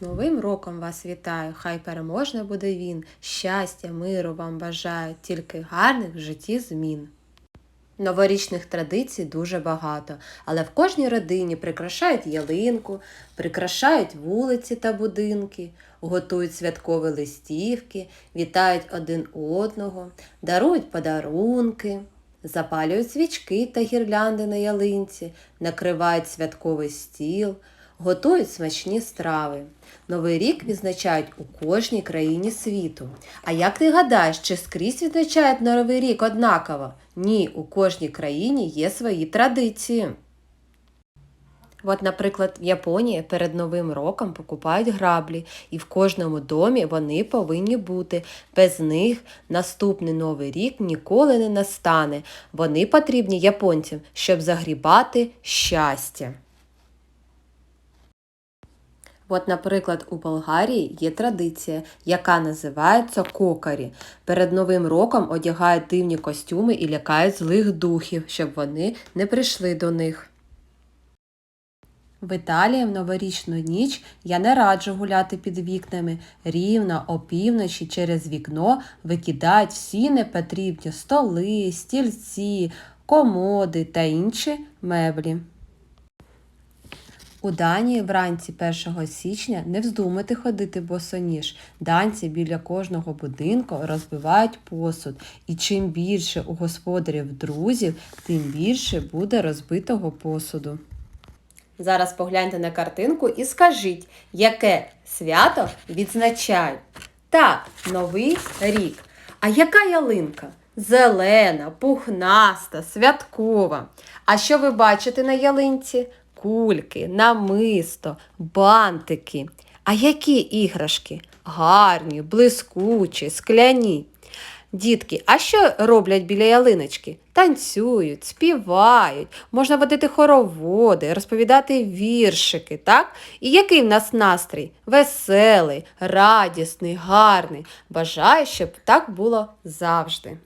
роком вас вітаю! Хай переможне буде він. Щастя, миру вам бажаю, тільки гарних в житті змін. Новорічних традицій дуже багато, але в кожній родині прикрашають ялинку, прикрашають вулиці та будинки, готують святкові листівки, вітають один одного, дарують подарунки, запалюють свічки та гірлянди на ялинці, накривають святковий стіл, готують смачні страви. Новий рік відзначають у кожній країні світу. А як ти гадаєш, чи скрізь відзначають Новий рік однаково? Ні, у кожній країні є свої традиції. От, наприклад, в Японії перед Новим роком покупають граблі, і в кожному домі вони повинні бути. Без них наступний новий рік ніколи не настане. Вони потрібні японцям, щоб загрібати щастя. От, наприклад, у Болгарії є традиція, яка називається кокарі. Перед Новим роком одягають дивні костюми і лякають злих духів, щоб вони не прийшли до них. В Італії в новорічну ніч я не раджу гуляти під вікнами. Рівно опівночі через вікно викидають всі непотрібні столи, стільці, комоди та інші меблі. У Данії вранці 1 січня не вздумайте ходити босоніж. Данці біля кожного будинку розбивають посуд, і чим більше у господарів друзів, тим більше буде розбитого посуду. Зараз погляньте на картинку і скажіть, яке свято відзначають. Так, Новий рік. А яка ялинка? Зелена, пухнаста, святкова. А що ви бачите на ялинці? Кульки, намисто, бантики. А які іграшки? Гарні, блискучі, скляні. Дітки, а що роблять біля ялиночки? Танцюють, співають, можна водити хороводи, розповідати віршики, так? І який в нас настрій? Веселий, радісний, гарний. Бажаю, щоб так було завжди.